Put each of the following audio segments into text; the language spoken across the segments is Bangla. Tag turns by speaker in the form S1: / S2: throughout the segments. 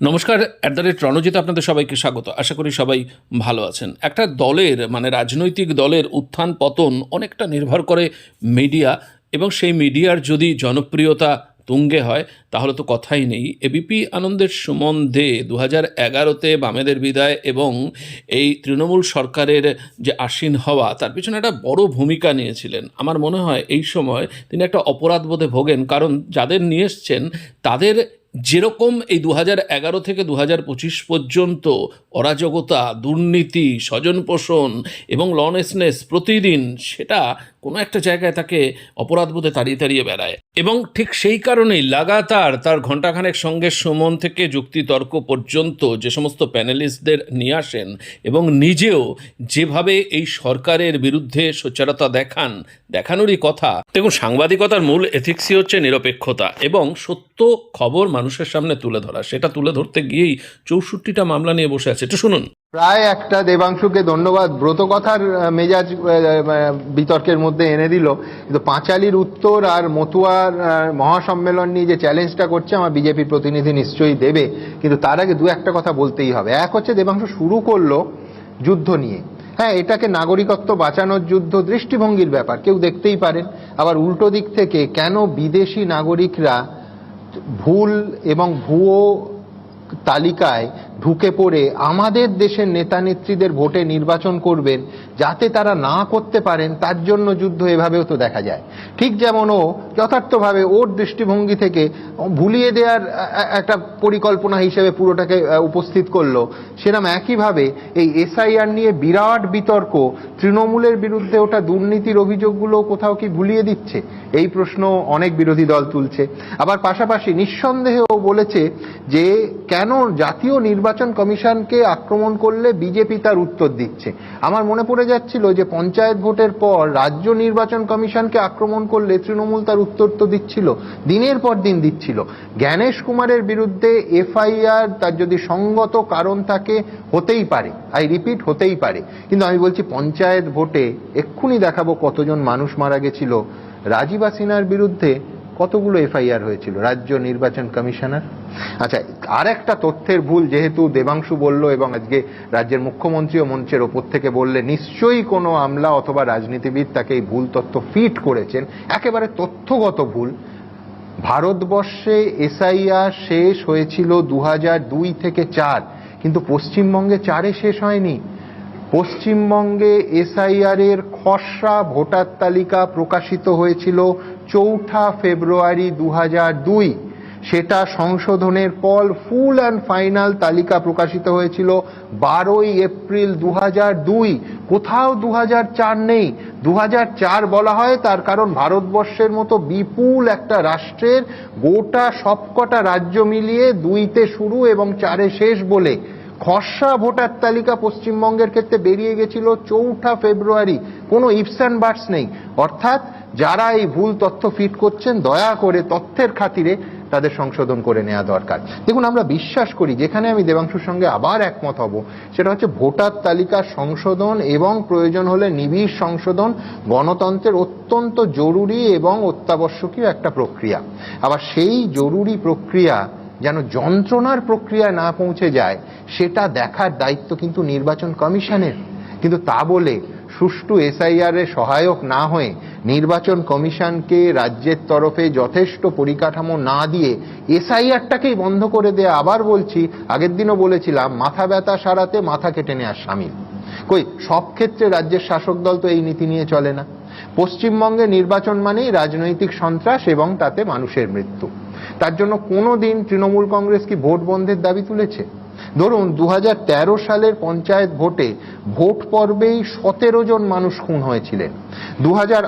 S1: নমস্কার অ্যাট দ্য রেট রণজিৎ আপনাদের সবাইকে স্বাগত। আশা করি সবাই ভালো আছেন। একটা দলের মানে রাজনৈতিক দলের উত্থান পতন অনেকটা নির্ভর করে মিডিয়া, এবং সেই মিডিয়ার যদি জনপ্রিয়তা তুঙ্গে হয়, তাহলে তো কথাই নেই। এবিপি আনন্দের সুমন দে দু হাজার এগারোতে বামেদের বিদায় এবং এই তৃণমূল সরকারের যে আসীন হওয়া, তার পিছনে একটা বড় ভূমিকা নিয়েছিলেন। আমার মনে হয় এই সময় তিনি একটা অপরাধবোধে ভোগেন, কারণ যাদের নিয়ে এসছেন, তাদের যেরকম এই দু হাজার এগারো থেকে দু পঁচিশ পর্যন্ত অরাজকতা, দুর্নীতি স্বজন পোষণ এবং লনেসনেস প্রতিদিন সেটা কোনো একটা জায়গায় তাকে অপরাধ অপরাধবোধে তাড়িয়ে তাড়িয়ে বেড়ায়। এবং ঠিক সেই কারণেই লাগাতার তার ঘণ্টাখানেক সঙ্গে সুমন থেকে যুক্তিতর্ক পর্যন্ত যে সমস্ত প্যানেলিস্টদের নিয়ে আসেন এবং নিজেও যেভাবে এই সরকারের বিরুদ্ধে সোচ্চারতা দেখান, দেখানোরই কথা। দেখুন, সাংবাদিকতার মূল এথিক্সই হচ্ছে নিরপেক্ষতা এবং সত্য খবর মানুষের সামনে তুলে ধরা। সেটা তুলে ধরতে গিয়েই চৌষট্টিটা মামলা নিয়ে বসে আছে একটু শুনুন।
S2: প্রায় একটা দেবাংশুকে ধন্যবাদ। ব্রত কথার মেজাজ বিতর্কের মধ্যে এনে দিল। কিন্তু পাঁচালির উত্তর আর মতুয়ার মহাসম্মেলন নিয়ে যে চ্যালেঞ্জটা করছে, আমার বিজেপির প্রতিনিধি নিশ্চয়ই দেবে। কিন্তু তার আগে দু একটা কথা বলতেই হবে। এক হচ্ছে, দেবাংশু শুরু করল যুদ্ধ নিয়ে। হ্যাঁ এটাকে নাগরিকত্ব বাঁচানোর যুদ্ধ দৃষ্টিভঙ্গির ব্যাপার, কেউ দেখতেই পারেন। আবার উল্টো দিক থেকে কেন বিদেশি নাগরিকরা ভুল এবং ভুয়ো তালিকায় ঢুকে পড়ে আমাদের দেশের নেতা নেত্রীদের ভোটে নির্বাচন করবেন যাতে তারা না করতে পারেন, তার জন্য যুদ্ধ এভাবেও তো দেখা যায়। ঠিক যেমন ও যথার্থভাবে ওর দৃষ্টিভঙ্গি থেকে ভুলিয়ে দেওয়ার একটা পরিকল্পনা হিসেবে পুরোটাকে উপস্থিত করল। সেরকম একইভাবে এই এসআইআর নিয়ে বিরাট বিতর্ক তৃণমূলের বিরুদ্ধে ওটা দুর্নীতির অভিযোগগুলো কোথাও কি ভুলিয়ে দিচ্ছে? এই প্রশ্ন অনেক বিরোধী দল তুলছে। আবার পাশাপাশি নিঃসন্দেহে ও বলেছে যে, কেন জাতীয় নির্বাচন কমিশনকে আক্রমণ করলে বিজেপি তার উত্তর দিচ্ছে? আমার মনে পড়ে যাচ্ছিল যে, পঞ্চায়েত ভোটের পর রাজ্য নির্বাচন কমিশনকে আক্রমণ করলে তৃণমূল তার উত্তর তো দিচ্ছিল, দিনের পর দিন দিচ্ছিল। জ্ঞানেশ কুমারের বিরুদ্ধে এফআইআর তার যদি সঙ্গত কারণ থাকে, হতেই পারে। আই রিপিট, হতেই পারে। কিন্তু আমি বলছি, পঞ্চায়েত ভোটে এক্ষুনি দেখাবো কতজন মানুষ মারা গেছিল। রাজীব সিনহার বিরুদ্ধে কতগুলো এফআইআর হয়েছিল? রাজ্য নির্বাচন কমিশনার? আচ্ছা আর একটা তথ্যের ভুল যেহেতু দেবাংশু বলল এবং আজকে রাজ্যের মুখ্যমন্ত্রীও মঞ্চের ওপর থেকে বললে, নিশ্চয়ই কোনো আমলা অথবা রাজনীতিবিদ তাকে এই ভুল তথ্য ফিট করেছেন। একেবারে তথ্যগত ভুল। ভারতবর্ষে এসআইআর শেষ হয়েছিল দু থেকে চার, কিন্তু পশ্চিমবঙ্গে চারে শেষ হয়নি। পশ্চিমবঙ্গে এসআইআর এর খসড়া ভোটার তালিকা প্রকাশিত হয়েছিল চৌঠা ফেব্রুয়ারি দু দুই। সেটা সংশোধনের পর ফুল অ্যান্ড ফাইনাল তালিকা প্রকাশিত হয়েছিল বারোই এপ্রিল দু দুই। কোথাও দু চার নেই। দু চার বলা হয় তার কারণ ভারতবর্ষের মতো বিপুল একটা রাষ্ট্রের গোটা সবকটা রাজ্য মিলিয়ে দুইতে শুরু এবং চারে শেষ বলে। খসড়া ভোটার তালিকা পশ্চিমবঙ্গের ক্ষেত্রে বেরিয়ে গেছিল চৌঠা ফেব্রুয়ারি। কোনো ইপস অ্যান্ড নেই। অর্থাৎ যারা এই ভুল তথ্য ফিট করছেন, দয়া করে তথ্যের খাতিরে তাদের সংশোধন করে নেওয়া দরকার। দেখুন, আমরা বিশ্বাস করি, যেখানে আমি দেবাংশুর সঙ্গে আবার একমত হব, সেটা হচ্ছে ভোটার তালিকা সংশোধন এবং প্রয়োজন হলে নিবিড় সংশোধন গণতন্ত্রের অত্যন্ত জরুরি এবং অত্যাবশ্যকীয় একটা প্রক্রিয়া। আবার সেই জরুরি প্রক্রিয়া যেন যন্ত্রণার প্রক্রিয়া না পৌঁছে যায়, সেটা দেখার দায়িত্ব কিন্তু নির্বাচন কমিশনের। কিন্তু তা বলে সুষ্ঠু এসআইআর এর সহায়ক না হয়ে নির্বাচন কমিশনকে রাজ্যের তরফে যথেষ্ট পরিকাঠামো না দিয়ে এসআইআরটাকেই বন্ধ করে দেয়া আবার বলছি, আগের দিনও বলেছিলাম, মাথা ব্যথা সারাতে মাথা কেটে নেওয়ার সামিল কই, সব ক্ষেত্রে রাজ্যের শাসক দল তো এই নীতি নিয়ে চলে না। পশ্চিমবঙ্গে নির্বাচন মানেই রাজনৈতিক সন্ত্রাস এবং তাতে মানুষের মৃত্যু। তার জন্য কোনো দিন তৃণমূল কংগ্রেস কি ভোট বন্ধের দাবি তুলেছে? ধরুন দু হাজার তেরো সালের পঞ্চায়েত ভোটে ভোট পর্বেই সতেরো জন মানুষ খুন হয়েছিলেন। দু হাজার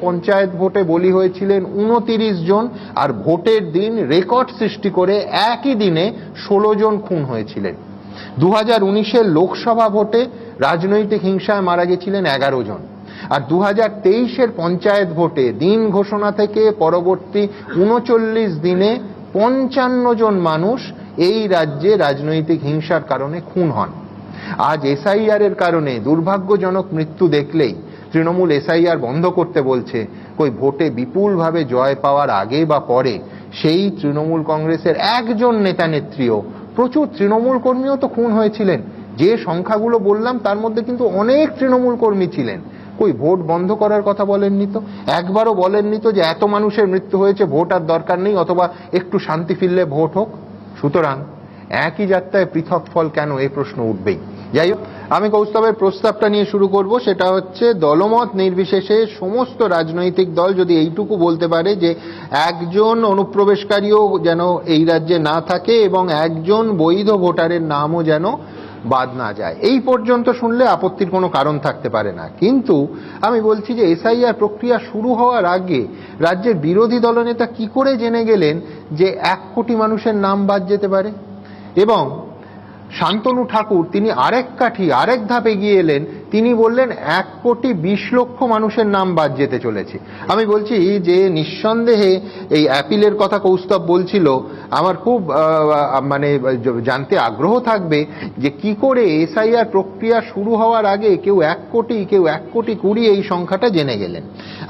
S2: পঞ্চায়েত ভোটে বলি হয়েছিলেন উনতিরিশ জন, আর ভোটের দিন রেকর্ড সৃষ্টি করে একই দিনে ষোলো জন খুন হয়েছিলেন। দু হাজার লোকসভা ভোটে রাজনৈতিক হিংসায় মারা গেছিলেন এগারো জন। আর দু হাজার তেইশের পঞ্চায়েত ভোটে দিন ঘোষণা থেকে পরবর্তী উনচল্লিশ দিনে পঞ্চান্ন জন মানুষ এই রাজ্যে রাজনৈতিক হিংসার কারণে খুন হন। আজ এসআইআর এর কারণে দুর্ভাগ্যজনক মৃত্যু দেখলেই তৃণমূল এসআইআর বন্ধ করতে বলছে, কই ভোটে বিপুলভাবে জয় পাওয়ার আগে বা পরে সেই তৃণমূল কংগ্রেসের একজন নেতা নেত্রীও, প্রচুর তৃণমূল কর্মীও তো খুন হয়েছিলেন। যে সংখ্যাগুলো বললাম তার মধ্যে কিন্তু অনেক তৃণমূল কর্মী ছিলেন। কই ভোট বন্ধ করার কথা বলেননি তো? একবারও বলেননি তো যে এত মানুষের মৃত্যু হয়েছে, ভোট আর দরকার নেই, অথবা একটু শান্তি ফিরলে ভোট হোক? সুতরাং একই যাত্রায় পৃথক ফল কেন এই প্রশ্ন উঠবেই? যাই হোক, আমি কৌস্তবের প্রস্তাবটা নিয়ে শুরু করব। সেটা হচ্ছে দলমত নির্বিশেষে সমস্ত রাজনৈতিক দল যদি এইটুকু বলতে পারে যে একজন অনুপ্রবেশকারীও যেন এই রাজ্যে না থাকে এবং একজন বৈধ ভোটারের নামও যেন বাদ না যায়। এই পর্যন্ত শুনলে আপত্তির কোনো কারণ থাকতে পারে না। কিন্তু আমি বলছি যে এসআইআর প্রক্রিয়া শুরু হওয়ার আগে রাজ্যের বিরোধী দলনেতা কি করে জেনে গেলেন যে এক কোটি মানুষের নাম বাদ যেতে পারে? এবং শান্তনু ঠাকুর, তিনি আরেক কাঠি, আরেক ধাপে গিয়ে এলেন তিনি বললেন, এক কোটি বিশ লক্ষ মানুষের নাম বাদ যেতে চলেছে। আমি বলছি যে নিঃসন্দেহে এই অ্যাপিলের কথা কৌস্তব বলছিল, আমার খুব মানে জানতে আগ্রহ থাকবে যে কি করে এসআইআর প্রক্রিয়া শুরু হওয়ার আগে কেউ এক কোটি, কেউ এক কোটি কুড়ি এই সংখ্যাটা জেনে গেলেন।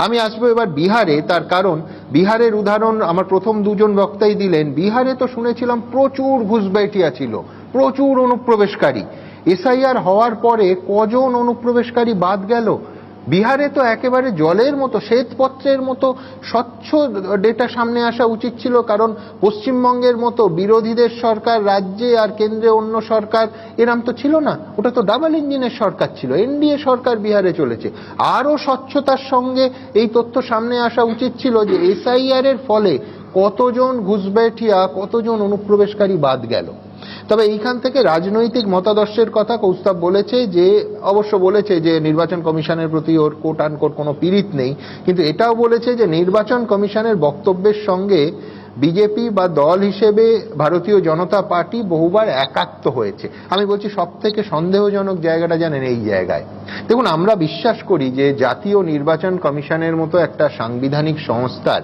S2: আমি আসব এবার বিহারে, তার কারণ বিহারের উদাহরণ আমার প্রথম দুজন বক্তাই দিলেন। বিহারে তো শুনেছিলাম প্রচুর ঘুষবাইটিয়া ছিল, প্রচুর অনুপ্রবেশকারী। এসআইআর হওয়ার পরে কজন অনুপ্রবেশকারী বাদ গেল? বিহারে তো একেবারে জলের মতো, শ্বেতপত্রের মতো, স্বচ্ছ ডেটা সামনে আসা উচিত ছিল, কারণ পশ্চিমবঙ্গের মতো বিরোধীদের সরকার, রাজ্যে আর কেন্দ্রে অন্য সরকার এরম তো ছিল না। ওটা তো ডাবল ইঞ্জিনের সরকার ছিল, এনডিএ সরকার বিহারে চলেছে। আরও স্বচ্ছতার সঙ্গে এই তথ্য সামনে আসা উচিত ছিল যে এসআইআর এর ফলে কতজন ঘুষবেঠিয়া কতজন অনুপ্রবেশকারী বাদ গেল? তবে এইখান থেকে রাজনৈতিক মতাদর্শের কথা কৌস্তাব বলেছে যে, অবশ্য বলেছে যে নির্বাচন কমিশনের প্রতি ওর কোট আনকোট কোনো পীড়িত নেই। কিন্তু এটাও বলেছে যে নির্বাচন কমিশনের বক্তব্যের সঙ্গে বিজেপি বা দল হিসেবে ভারতীয় জনতা পার্টি বহুবার একাত্ম হয়েছে। আমি বলছি সব থেকে সন্দেহজনক জায়গাটা জানেন এই জায়গায়। দেখুন, আমরা বিশ্বাস করি যে জাতীয় নির্বাচন কমিশনের মতো একটা সাংবিধানিক সংস্থার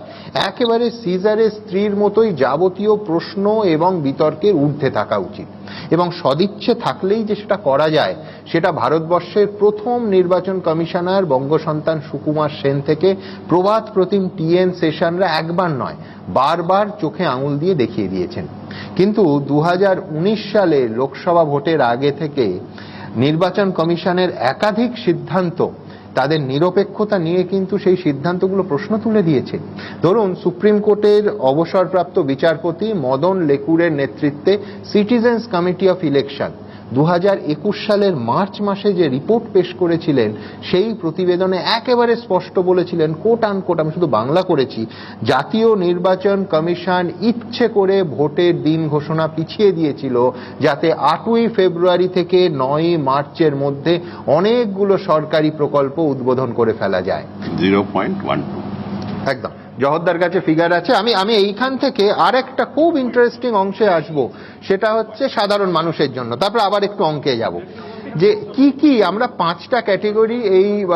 S2: একেবারে সিজারের স্ত্রীর মতোই যাবতীয় প্রশ্ন এবং বিতর্কের ঊর্ধ্বে থাকা উচিত। এবং সদিচ্ছে থাকলেই যে সেটা করা যায়, সেটা ভারতবর্ষের প্রথম নির্বাচন কমিশনার বঙ্গসন্তান সুকুমার সেন থেকে প্রভাত প্রতিম টিএন সেশনরা একবার নয়, বারবার চোখে আঙুল দিয়ে দেখিয়ে দিয়েছেন। কিন্তু দু সালে লোকসভা ভোটের আগে থেকে নির্বাচন কমিশনের একাধিক সিদ্ধান্ত তাদের নিরপেক্ষতা নিয়ে কিন্তু সেই সিদ্ধান্তগুলো প্রশ্ন তুলে দিয়েছে। ধরুন, সুপ্রিম কোর্টের অবসরপ্রাপ্ত বিচারপতি মদন লেকুরের নেতৃত্বে সিটিজেন্স কমিটি অফ ইলেকশন। দু হাজার একুশ সালের মার্চ মাসে যে রিপোর্ট পেশ করেছিলেন সেই প্রতিবেদনে একেবারে স্পষ্ট বলেছিলেন কোট আন কোট আমি শুধু বাংলা করেছি জাতীয় নির্বাচন কমিশন ইচ্ছে করে ভোটের দিন ঘোষণা পিছিয়ে দিয়েছিল যাতে আটই ফেব্রুয়ারি থেকে নয়ই মার্চের মধ্যে অনেকগুলো সরকারি প্রকল্প উদ্বোধন করে ফেলা যায়।
S3: Zero point one two.
S2: একদম। জহরদার কাছে ফিগার আছে। আমি আমি এইখান থেকে আর একটা খুব ইন্টারেস্টিং অংশে আসব। সেটা হচ্ছে সাধারণ মানুষের জন্য। তারপর আবার একটু অঙ্কে যাব। যে কি কি আমরা পাঁচটা ক্যাটেগরি এই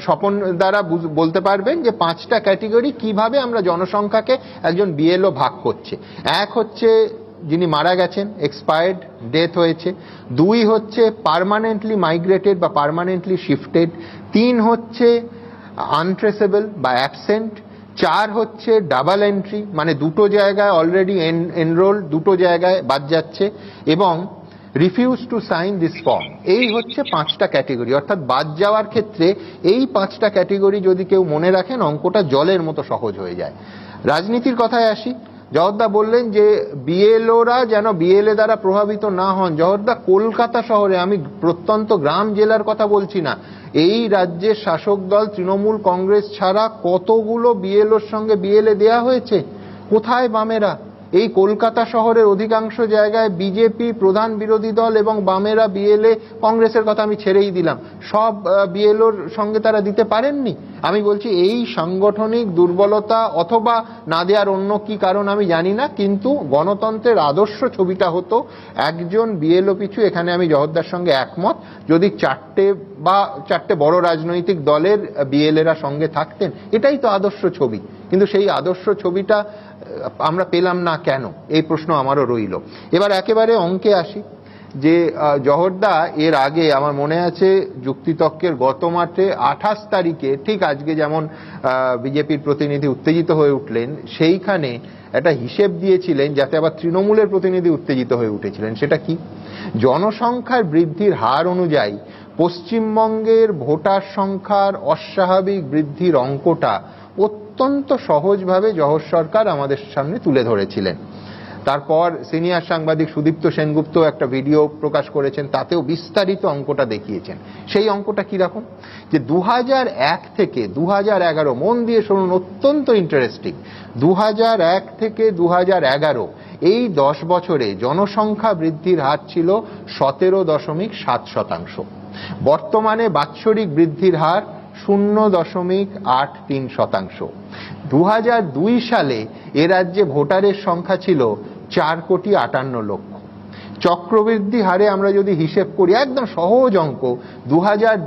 S2: স্বপন দ্বারা বলতে পারবেন যে পাঁচটা ক্যাটেগরি কীভাবে আমরা জনসংখ্যাকে একজন বিএলও ভাগ করছে। এক হচ্ছে যিনি মারা গেছেন এক্সপায়ার্ড ডেথ হয়েছে। দুই হচ্ছে পার্মানেন্টলি মাইগ্রেটেড বা পার্মানেন্টলি শিফটেড তিন হচ্ছে আনট্রেসেবল বা অ্যাবসেন্ট চার হচ্ছে ডাবল এন্ট্রি মানে দুটো জায়গায় অলরেডি এনরোল দুটো জায়গায় বাদ যাচ্ছে এবং refuse to sign this form এই হচ্ছে পাঁচটা ক্যাটেগরি অর্থাৎ বাদ যাওয়ার ক্ষেত্রে এই পাঁচটা ক্যাটেগরি যদি কেউ মনে রাখেন, অঙ্কটা জলের মতো সহজ হয়ে যায়। রাজনীতির কথায় আসি। জহরদা বললেন যে বিএলওরা যেন বিএলএ দ্বারা প্রভাবিত না হন। জহরদা কলকাতা শহরে আমি প্রত্যন্ত গ্রাম জেলার কথা বলছি না। এই রাজ্যের শাসক দল, তৃণমূল কংগ্রেস ছাড়া কতগুলো বিএলওর সঙ্গে বিএলএ দেয়া হয়েছে? কোথায় বামেরা? এই কলকাতা শহরের অধিকাংশ জায়গায় বিজেপি প্রধান বিরোধী দল এবং বামেরা বিএলএ কংগ্রেসের কথা আমি ছেড়েই দিলাম। সব বিএলওর সঙ্গে তারা দিতে পারেননি। আমি বলছি এই সাংগঠনিক দুর্বলতা অথবা না দেওয়ার অন্য কি কারণ আমি জানি না, কিন্তু গণতন্ত্রের আদর্শ ছবিটা হতো একজন বিএলও পিছু, এখানে আমি জহরদার সঙ্গে একমত। যদি চারটে বা চারটে বড় রাজনৈতিক দলের বিএলএরা সঙ্গে থাকতেন, এটাই তো আদর্শ ছবি। কিন্তু সেই আদর্শ ছবিটা আমরা পেলাম না কেন? এই প্রশ্ন আমারও রইল। এবার একেবারে অঙ্কে আসি, যে জহরদা এর আগে আমার মনে আছে যুক্তিতক্কের গত মাঠে আঠাশ তারিখে ঠিক আজকে যেমন বিজেপির প্রতিনিধি উত্তেজিত হয়ে উঠলেন, সেইখানে একটা হিসেব দিয়েছিলেন যাতে আবার তৃণমূলের প্রতিনিধি উত্তেজিত হয়ে উঠেছিলেন। সেটা কি? জনসংখ্যার বৃদ্ধির হার অনুযায়ী পশ্চিমবঙ্গের ভোটার সংখ্যার অস্বাভাবিক বৃদ্ধির অঙ্কটা অত্যন্ত সহজভাবে জহর সরকার আমাদের সামনে তুলে ধরেছিলেন। তারপর সিনিয়র সাংবাদিক সুদীপ্ত সেনগুপ্ত একটা ভিডিও প্রকাশ করেছেন, তাতেও বিস্তারিত অঙ্কটা দেখিয়েছেন। সেই অঙ্কটা কীরকম? যে দু থেকে দু এগারো, মন দিয়ে শুনুন, অত্যন্ত ইন্টারেস্টিং দু থেকে দু এই দশ বছরে জনসংখ্যা বৃদ্ধির হার ছিল সতেরো দশমিক সাত শতাংশ। বর্তমানে বাৎসরিক বৃদ্ধির হার শূন্য দশমিক আট তিন শতাংশ। দু দুই সালে এ রাজ্যে ভোটারের সংখ্যা ছিল চার কোটি আটান্ন লক্ষ। চক্রবৃদ্ধি হারে আমরা যদি হিসেব করি, একদম সহজ অঙ্ক দু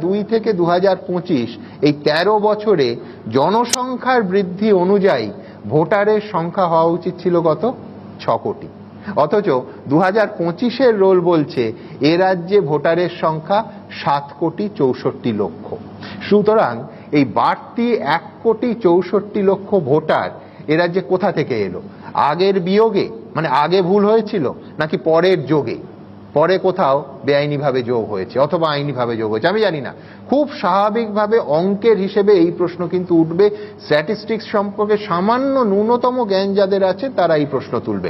S2: দুই থেকে দু পঁচিশ, এই ১৩ বছরে জনসংখ্যার বৃদ্ধি অনুযায়ী ভোটারের সংখ্যা হওয়া উচিত ছিল কত? ছ কোটি। অথচ দু হাজার রোল বলছে, এ রাজ্যে ভোটারের সংখ্যা সাত কোটি চৌষট্টি লক্ষ। সুতরাং এই বাড়তি এক কোটি চৌষট্টি লক্ষ ভোটার এ রাজ্যে কোথা থেকে এলো? আগের বিয়োগে? মানে আগে ভুল হয়েছিল? নাকি পরের যোগে? পরে কোথাও বেআইনিভাবে যোগ হয়েছে, অথবা আইনিভাবে যোগ হয়েছে, আমি জানি না। খুব স্বাভাবিকভাবে অঙ্কের হিসেবে এই প্রশ্ন কিন্তু উঠবে। স্ট্যাটিস্টিক্স সম্পর্কে সামান্য ন্যূনতম জ্ঞান যাদের আছে, তারা এই প্রশ্ন তুলবেন।